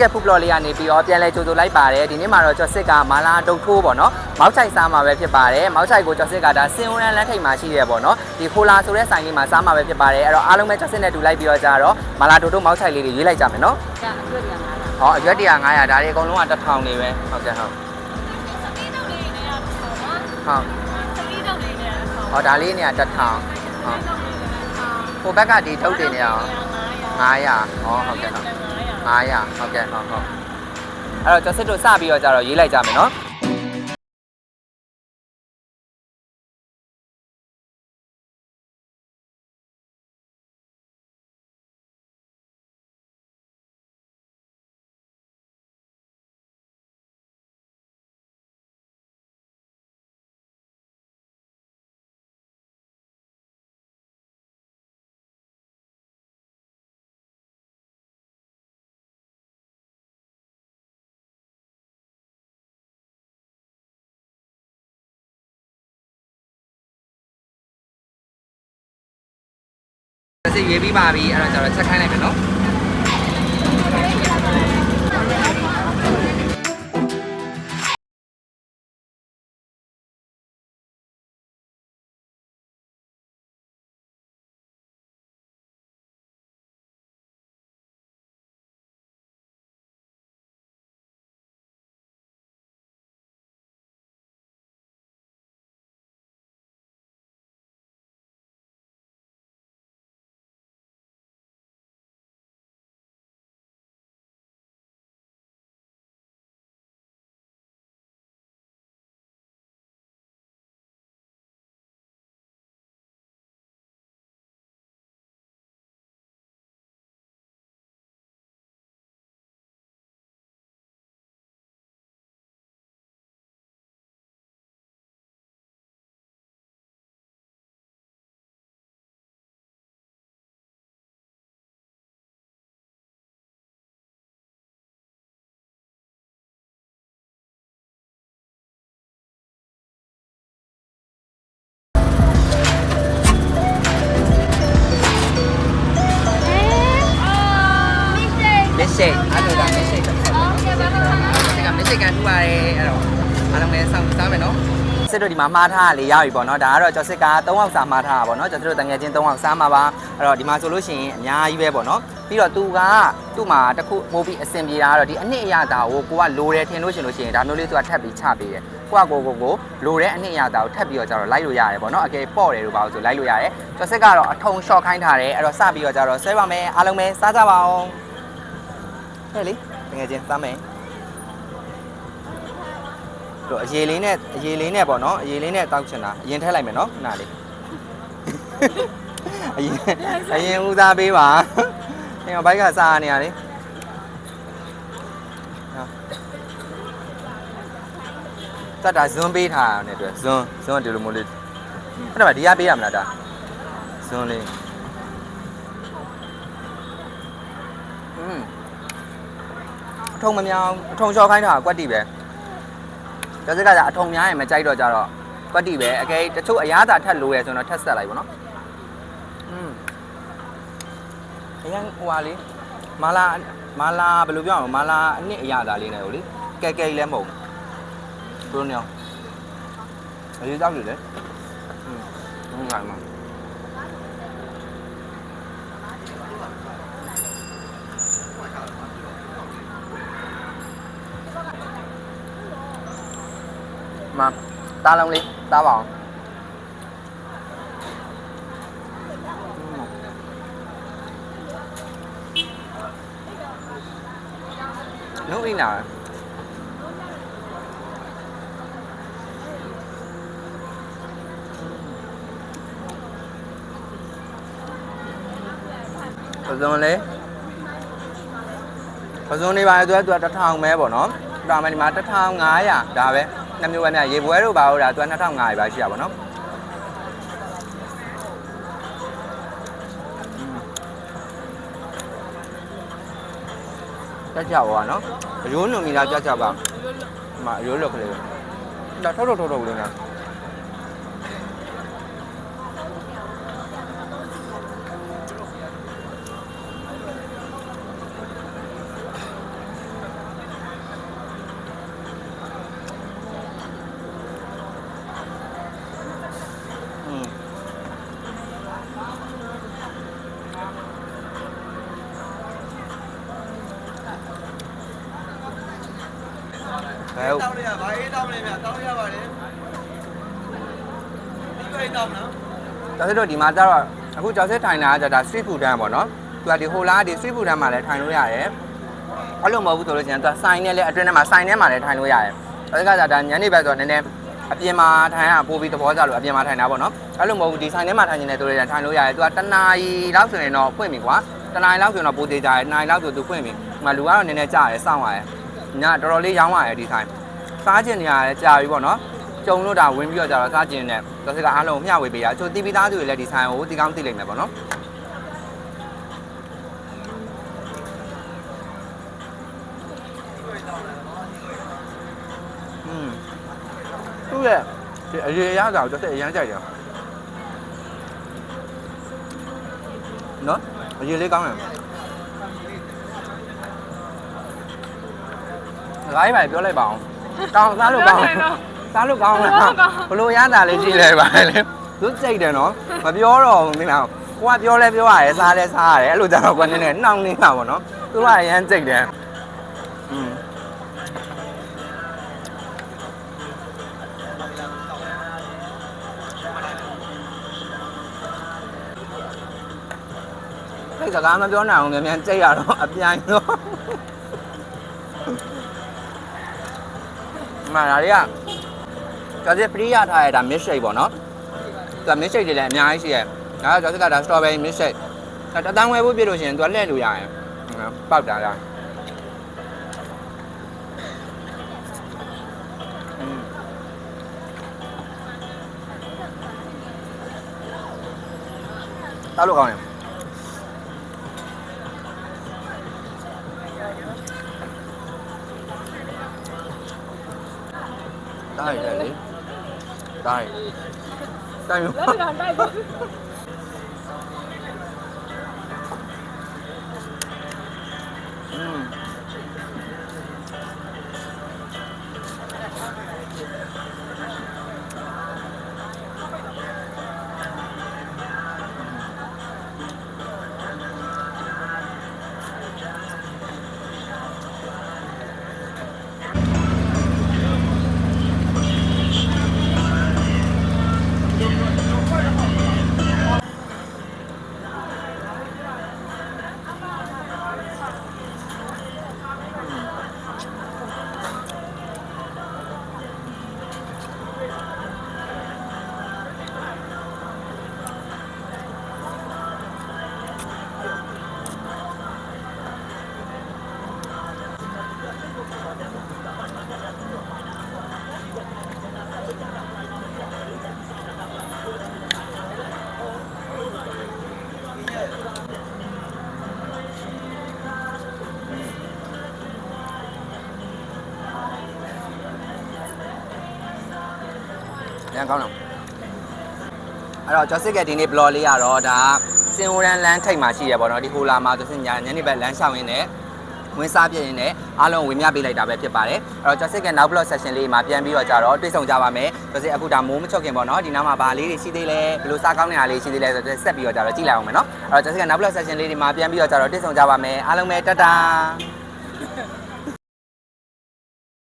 ကက်ဖူဘလော့လေးကနေပြီးတော့ပြန်လဲကြိုဆိုလိုက်ပါတယ်ဒီနေ့မှာတော့ကျော်စစ်ကမာလာဒုတ်ထိုးပေါ့နော်မောက်ချိုက်စားမှာပဲဖြစ်ပါတယ်မောက်ချိုက်ကိုကျော်စစ်ကဒါစင်ဝရန်လမ်းထိပ်မှာရှိတယ်ပေါ့နော်ဒီခိုလာဆိုတဲ့ဆိုင်လေးမှာစားမှာပဲဖြစ်ပါတယ်အဲ့တော့အားလုံးပဲကျော်စစ်နဲ့တူလိုက်ပြီးတော့ကြတော့မာလာဒုတ်ထိုးမောက်ချိုက်လေးတွေရွေးလိုက်ကြမယ်နော်ဒါအကျွတ်ရမှာလားဟောအရွက်100 900ဒါတွေအကုန်လုံးက1000နေပဲဟုတ်ကဲ့ဟုတ်ဟုတ်ဟောဒါလေးနေရာ1000ဟုတ်ဟိုဘက်ကဒီထုတ်တင်နေအောင်900ဟောဟုတ်ကဲ့ဟုတ် 900ဟုတ်ကဲ့ဟုတ်ဟုတ်အဲ့တော့ကျော်စစ်တို့စပြီးတော့ကြတော့ရေးလိုက်ကြမယ်နော် စ်စိရေးပြီးပါပြီအဲ့တော့ကျတော့ချက်ခိုင်းလိုက်မယ်နော် ကမစ်ရှိတ်ကန်ထူပါတယ်အဲ့တော့အားလုံးလည်းစောင့်စားမယ်နော်စစ်တို့ဒီမှာမှားထားတာလေးရပြီပေါ့နော်ဒါကတော့ကျော်စစ်က3အောင်စားမှားထားတာပေါ့နော်ကျော်စစ်တို့တငယ်ချင်း3အောင်စားမှာပါအဲ့တော့ဒီမှာဆိုလို့ရှိရင်အများကြီးပဲပေါ့နော်ပြီးတော့သူကသူ့မှာတခုပို့ပြီးအဆင်ပြေတာကတော့ဒီအနှစ်အရသာကိုကိုကလိုတယ်ထင်လို့ရှိရင်လို့ရှိရင်ဒါမျိုးလေးသူကထပ်ပြီးချပေးတယ်ကိုကကိုကိုကိုလိုတဲ့အနှစ်အရသာကိုထပ်ပြီးတော့ကျတော့လိုက်လို့ရတယ်ပေါ့နော်အကယ်ပေါ့တယ်လို့ပါလို့ဆိုလိုက်လို့ရတယ်ကျော်စစ်ကတော့အထုံရှော့ခိုင်းထားတယ်အဲ့တော့စပြီးတော့ကျတော့ဆွဲပါမယ်အားလုံးပဲစားကြပါအောင်ဟဲ့လေတကယ်ချင်းစားမယ် တို့အရေးလေးနဲ့အရေးလေးနဲ့ပေါ့နော်အရေးလေးနဲ့တောက်ချင်တာအရင်ထည့်လိုက်မယ်နော်ခဏလေးအရင်အရင်ဦးစားပေးပါဟင်ဘိုက်ကစားနေရလေတတ်တာဇွန်းပေးထားတယ်တွေ့ဇွန်းဇွန်းဒီလိုမျိုးလေးအဲ့ဒါမှဒီရပေးရမလားဒါဇွန်းလေးอืมအထုံမများဘူးအထုံလျှော့ခိုင်းတာကွက်တီပဲ ဒါစကကြအထုံများရင်မကြိုက်တော့ကြတော့ကွက်တီပဲအကယ်တချို့အရသာထက်လိုရဆိုတော့ထက်ဆက်လိုက်ပါတော့อืมအရင်ဟိုဟာလေးမာလာမာလာဘယ်လိုပြောရမလဲမာလာအနှစ်အရသာလေးနဲ့ဟိုလေကဲကဲလည်းမဟုတ်ဘူးတို့နေအောင်အရေးတောက်လေလေอืมဟုတ်ကဲ့ ့ မှာမှာတားလုံးလေးတားပါအောင်လုံးအိနာပဇွန်လေးပဇွန်လေးပါလေသူကသူကတစ်ထောင်ပဲပေါ့ နော်ဒါမှဒီမှာ1500ဒါပဲနှစ်မျိုးပဲမြရေပွဲတို့ပါဟုတ်တာသူက2500ပဲရှိတာပေါ့နော်ကြက်ကြပါနော်အရိုးလုံမိလားကြက်ကြပါဒီမှာအရိုးလောက်ကလေးဒါထောက်ထောက်ထောက်ထောက်လေးညာ ဟုတ်တောင်းရပါအေးတောင်းနေမြတောင်းရပါတယ်ဒီကိတောင်းနော်ဒါဆိုတော့ဒီမှာကျတော့အခုကျော်စစ်ထိုင်တာကဒါ street food တန်းပေါ့နော်သူကဒီဟိုလားဒီ street food တန်းမှာလည်းထိုင်လို့ရတယ်အဲ့လိုမဟုတ်ဘူးဆိုလို့ရှိရင်သူကဆိုင်နဲ့လည်းအတွင်းထဲမှာဆိုင်ထဲမှာလည်းထိုင်လို့ရတယ်အဲ့ဒါကဒါညနေဘက်ဆိုတော့နည်းနည်းအပြင်မှာထိုင်ရပို့ပြီးသဘောကျလို့အပြင်မှာထိုင်တာပေါ့နော်အဲ့လိုမဟုတ်ဘူးဒီဆိုင်ထဲမှာထိုင်နေတဲ့သူတွေထိုင်လို့ရတယ်သူကတနာရီလောက်ဆိုရင်တော့ဖွင့်ပြီကွာတနာရီလောက်ဆိုရင်တော့ပိုသေးကြတယ်နာရီလောက်ဆိုသူဖွင့်ပြီဒီမှာလူကတော့နည်းနည်းကြာတယ်စောင့်ရတယ် ညတော်တော်လေးရောင်းရတယ်ဒီဆိုင်စားကျင်နေရတယ်ကြာပြီပေါ့နော်ကြုံလို့ဒါဝင်ပြီးတော့ကြတော့စားကျင်တဲ့တော့စကအားလုံးမျှဝေပေးရအချို့တီးပြီးသားသူတွေလည်းဒီဆိုင်ကိုတီးကောင်းတီးလိုက်မယ်ပေါ့နော်อืมသူ့ရဲ့ဒီအရေးရတာကိုတစ်ဆက်အရမ်းကြိုက်တယ်နော်အရေးလေးကောင်းတယ် ဂိုင်းပါပြောလိုက်ပါအောင်ကောင်းစားလို့ကောင်းတယ်စားလို့ကောင်းလားဘလို့ရတာလေးကြည့်လိုက်ပါလေသူစိတ်တယ်နော်မပြောတော့ဘူးမင်းလားကိုကပြောလဲပြောရတယ်စားလဲစားရတယ်အဲ့လိုကြတော့ကိုနည်းနည်းနှောင်းနေတာပေါ့နော်သူကအရန်စိတ်တယ်อืมအဲ့စကားမပြောနိုင်အောင်မြန်မြန်ကြိတ်ရတော့အပြိုင်တော့ မာရာတွေကကျော်စစ်ဖရီးရထားရတာ mix shake ပေါ့နော်သူက mix shake တွေလည်းအများကြီးရှိရဲ့ဒါကကျော်စစ်ကဒါ strawberry mix shake ဒါတန်းဝဲဖို့ပြလို့ရှိရင်သူကလှည့်လို့ရတယ်ဟုတ်ပေါက်တာလားอืมတောက်လို့ကောင်းတယ် တားရတယ်လေတားရတားရလက်ကန်တိုက်ပါ ရန်ကောင်းတော့အဲ့တော့ကျော်စစ်ကဒီနေ့ blog လေးရတော့ဒါစင်ဝရန်လမ်းထိပ်မှာရှိရပေါ့နော်ဒီဟိုလာမှာသူစညာညနေဘက်လမ်းလျှောက်ရင်းနဲ့ဝင်စားပြည့်ရင်းနဲ့အားလုံးဝင်မြပေးလိုက်တာပဲဖြစ်ပါတယ်အဲ့တော့ကျော်စစ်ကနောက် blog session လေးမှာပြန်ပြီးတော့ကြတော့တွေ့ဆုံကြပါမယ်ကျော်စစ်အခုဒါမိုးမချုပ်ခင်ပေါ့နော်ဒီနားမှာဘာလေးတွေရှိသေးလဲဘယ်လိုစားကောင်းနေတာလေးရှိသေးလဲဆိုတော့ဆက်ပြီးတော့ကြတော့ကြည့်လိုက်အောင်မယ်နော်အဲ့တော့ကျော်စစ်ကနောက် blog session လေးဒီမှာပြန်ပြီးတော့ကြတော့တွေ့ဆုံကြပါမယ်အားလုံးပဲတတ်တာ